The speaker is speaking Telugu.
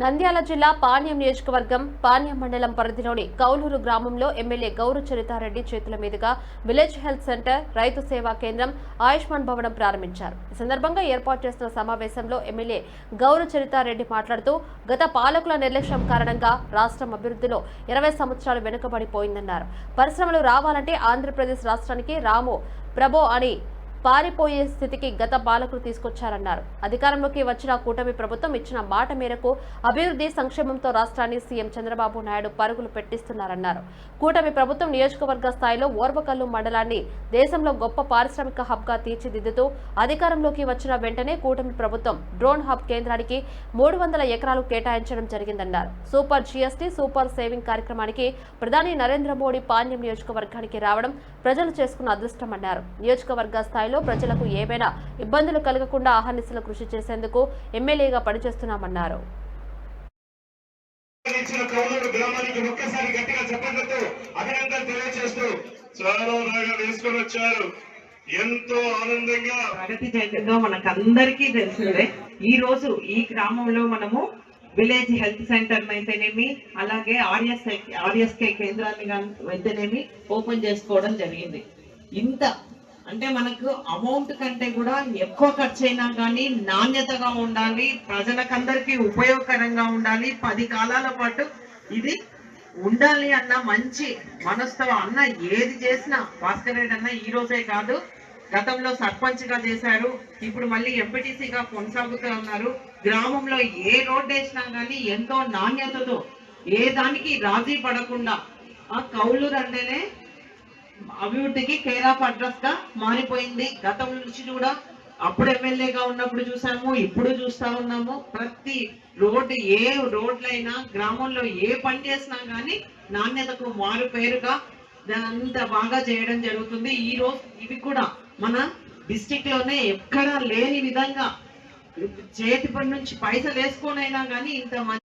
నంద్యాల జిల్లా పాణ్యం నియోజకవర్గం పాణ్యం మండలం పరిధిలోని కౌలూరు గ్రామంలో ఎమ్మెల్యే గౌరు చరితారెడ్డి చేతుల మీదుగా విలేజ్ హెల్త్ సెంటర్ రైతు సేవా కేంద్రం ఆయుష్మాన్ భవనం ప్రారంభించారు. ఈ సందర్భంగా ఏర్పాటు చేసిన సమావేశంలో ఎమ్మెల్యే గౌరు చరితారెడ్డి మాట్లాడుతూ గత పాలకుల నిర్లక్ష్యం కారణంగా రాష్ట్రం అభివృద్ధిలో ఇరవై సంవత్సరాలు వెనుకబడిపోయిందన్నారు. పరిశ్రమలు రావాలంటే ఆంధ్రప్రదేశ్ రాష్ట్రానికి రాము ప్రభో అని పారిపోయే స్థితికి గత పాలకులు తీసుకొచ్చారన్నారు. అధికారంలోకి వచ్చిన కూటమి ప్రభుత్వం ఇచ్చిన మాట మేరకు అభివృద్ధి సంక్షేమంతో రాష్ట్రాన్ని సీఎం చంద్రబాబు నాయుడు పరుగులు పెట్టిస్తున్నారన్నారు. కూటమి ప్రభుత్వం నియోజకవర్గ స్థాయిలో ఓర్వకల్లు మండలాన్ని దేశంలో గొప్ప పారిశ్రామిక హబ్గా తీర్చిదిద్దుతూ అధికారంలోకి వచ్చిన వెంటనే కూటమి ప్రభుత్వం డ్రోన్ హబ్ కేంద్రానికి మూడు వందల ఎకరాలు కేటాయించడం జరిగిందన్నారు. సూపర్ జీఎస్టీ సూపర్ సేవింగ్ కార్యక్రమానికి ప్రధాని నరేంద్ర మోడీ పాణ్యం నియోజకవర్గానికి రావడం ప్రజలు చేసుకున్న అదృష్టమన్నారు. నియోజకవర్గ స్థాయిలో ప్రజలకు ఏవైనా ఇబ్బందులు కలగకుండా ఆహర్నిశలు కృషి చేసేందుకు ఎమ్మెల్యేగా పనిచేస్తున్నామన్నారు. ఎంతో ఆనందంగా ప్రగతి మనకందరికీ తెలిసిందే ఈ రోజు ఈ గ్రామంలో మనము విలేజ్ హెల్త్ సెంటర్ అయితేనేమి అలాగే ఆర్ఎస్ ఆర్ఎస్కే కేంద్రాన్ని అయితేనేమి ఓపెన్ చేసుకోవడం జరిగింది. ఇంత అంటే మనకు అమౌంట్ కంటే కూడా ఎక్కువ ఖర్చు అయినా కానీ నాణ్యతగా ఉండాలి ప్రజలకందరికీ ఉపయోగకరంగా ఉండాలి. పది కాలాల పాటు ఇది ఉండాలి అన్న మంచి మనస్తో అన్న ఏది చేసినా భాస్కర్ రెడ్డి అన్న ఈ రోజే కాదు గతంలో సర్పంచ్గా చేశారు ఇప్పుడు మళ్ళీ ఎంపీటీసీగా కొనసాగుతూ ఉన్నారు గ్రామంలో ఏ రోడ్డు వేసినా కానీ ఎంతో నాణ్యతతో ఏ దానికి రాజీ పడకుండా ఆ కౌలు అంటేనే అభివృద్ధికి కేర్ ఆఫ్ అడ్రస్గా మారిపోయింది. గతం నుంచి కూడా అప్పుడు ఎమ్మెల్యేగా ఉన్నప్పుడు చూసాము ఇప్పుడు చూస్తా ఉన్నాము. ప్రతి రోడ్డు ఏ రోడ్లైనా గ్రామంలో ఏ పని చేసినా కానీ నాణ్యతకు మారు పేరుగా అంత బాగా చేయడం జరుగుతుంది. ఈ రోజు ఇవి కూడా మన డిస్టిక్లోనే ఎక్కడా లేని విధంగా చేతి పని నుంచి పైసలు వేసుకొనైనా కానీ ఇంత మంచి